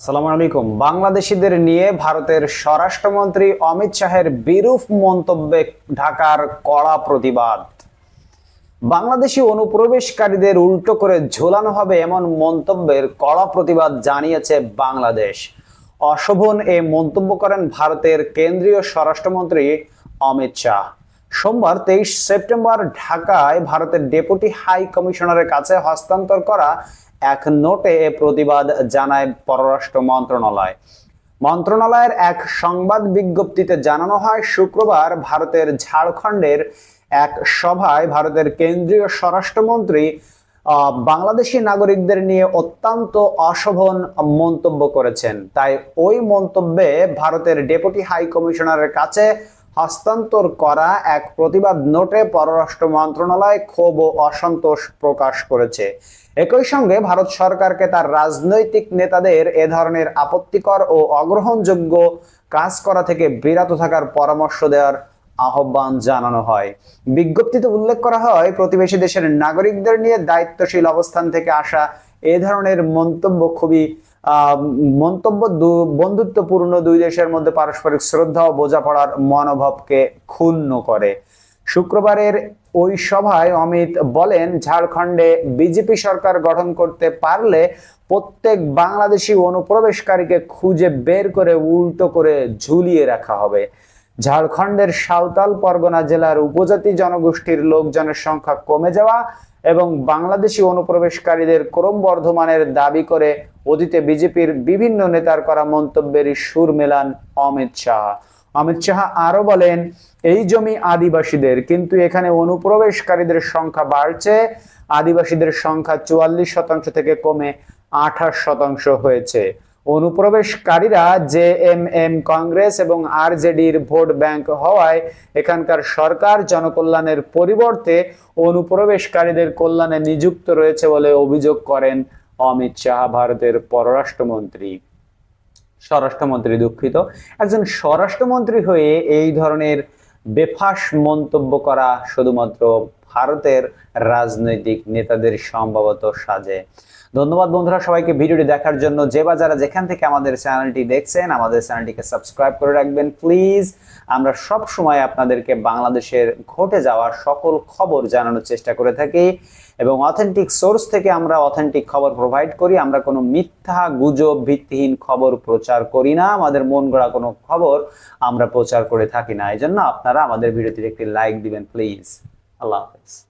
আসসালামু আলাইকুম। বাংলাদেশিদের নিয়ে ভারতের স্বরাষ্ট্রমন্ত্রী অমিত শাহের বিরূপ মন্তব্যে ঢাকার কড়া প্রতিবাদ। বাংলাদেশি অনুপ্রবেশকারীদের উল্টো করে ঝোলানো হবে এমন মন্তব্যের কড়া প্রতিবাদ জানিয়েছে বাংলাদেশ। অশোভন এ মন্তব্য করেন ভারতের কেন্দ্রীয় স্বরাষ্ট্রমন্ত্রী অমিত শাহ। সোমবার তেইশ সেপ্টেম্বর ঢাকায় ভারতের ডেপুটি হাই কমিশনারের কাছে হস্তান্তর করা এক নোটে প্রতিবাদ জানায় পররাষ্ট্র মন্ত্রণালয়। মন্ত্রণালয়ের এক সংবাদ বিজ্ঞপ্তিতে জানানো হয়, শুক্রবার ভারতের ঝাড়খণ্ডের এক সভায় ভারতের কেন্দ্রীয় স্বরাষ্ট্রমন্ত্রী বাংলাদেশি নাগরিকদের নিয়ে অত্যন্ত অশোভন মন্তব্য করেছেন। তাই ওই মন্তব্যে ভারতের ডেপুটি হাই কমিশনারের কাছে হস্তান্তর করা এক প্রতিবাদ নোটে পররাষ্ট্র মন্ত্রণালয় ক্ষোভ ও অসন্তোষ প্রকাশ করেছে। একই সঙ্গে ভারত সরকারকে তার রাজনৈতিক নেতাদের এ ধরনের আপত্তিকর ও অগ্রহণযোগ্য কাজ করা থেকে বিরত থাকার পরামর্শ দেওয়ার আহ্বান জানানো হয়। বিজ্ঞপ্তিতে উল্লেখ করা হয়, প্রতিবেশী দেশের নাগরিকদের নিয়ে দায়িত্বশীল অবস্থান থেকে আসা এ ধরনের মন্তব্য খুবই মন্তব্য বন্ধুত্বপূর্ণ দুই দেশের মধ্যে পারস্পরিক শ্রদ্ধা ও বোঝাপড়ার মনোভাবকে ক্ষুণ্ণ করে। শুক্রবারের ওই সভায় অমিত বলেন, ঝাড়খণ্ডে বিজেপি সরকার গঠন করতে পারলে প্রত্যেক বাংলাদেশি অনুপ্রবেশকারীকে খুঁজে বের করে উল্টো করে ঝুলিয়ে রাখা হবে। ঝাড়খণ্ডের সাঁওতাল পরগনা জেলার উপজাতি জনগোষ্ঠীর লোকজনের সংখ্যা কমে যাওয়া এবং বাংলাদেশি অনুপ্রবেশকারীদের ক্রমবর্ধমানের দাবি করে অতীতে বিজেপির বিভিন্ন নেতার করা মন্তব্যের সুর মেলান অমিত শাহ। অমিত শাহ আরও বলেন, এই জমি আদিবাসীদের, কিন্তু এখানে অনুপ্রবেশকারীদের সংখ্যা বাড়ছে। আদিবাসীদের সংখ্যা চুয়াল্লিশ শতাংশ থেকে কমে আঠাশ শতাংশ হয়েছে। অনুপ্রবেশকারীরা জে এম এম কংগ্রেস এবং আরজেডির ভোট ব্যাংক হওয়ায় এখানকার সরকার জনকল্যাণের পরিবর্তে অনুপ্রবেশকারীদের কল্যাণে নিযুক্ত রয়েছে বলে অভিযোগ করেন অমিত শাহ, ভারতের পররাষ্ট্রমন্ত্রী। স্বরাষ্ট্রমন্ত্রী দুঃখিত। একজন স্বরাষ্ট্রমন্ত্রী হয়ে এই ধরনের বেফাস মন্তব্য করা শুধুমাত্র ভারতের রাজনৈতিক নেতাদের সম্ভবত সাজে। ধন্যবাদ বন্ধুরা সবাইকে ভিডিওটি দেখার জন্য। যে বা যারা যেখান থেকে আমাদের চ্যানেলটি দেখছেন, আমাদের চ্যানেলটিকে সাবস্ক্রাইব করে রাখবেন। প্লিজ, আমরা সব সময় আপনাদেরকে বাংলাদেশের ঘটে যাওয়া সকল খবর জানানোর চেষ্টা করে থাকি এবং অথেন্টিক সোর্স থেকে আমরা অথেন্টিক খবর প্রোভাইড করি। আমরা কোনো মিথ্যা, গুজব, ভিত্তিহীন খবর প্রচার করি না। আমাদের মন গড়া কোনো খবর আমরা প্রচার করে থাকি না। এই জন্য আপনারা আমাদের ভিডিওটির একটি লাইক দিবেন প্লিজ আল্লাহ হাফেজ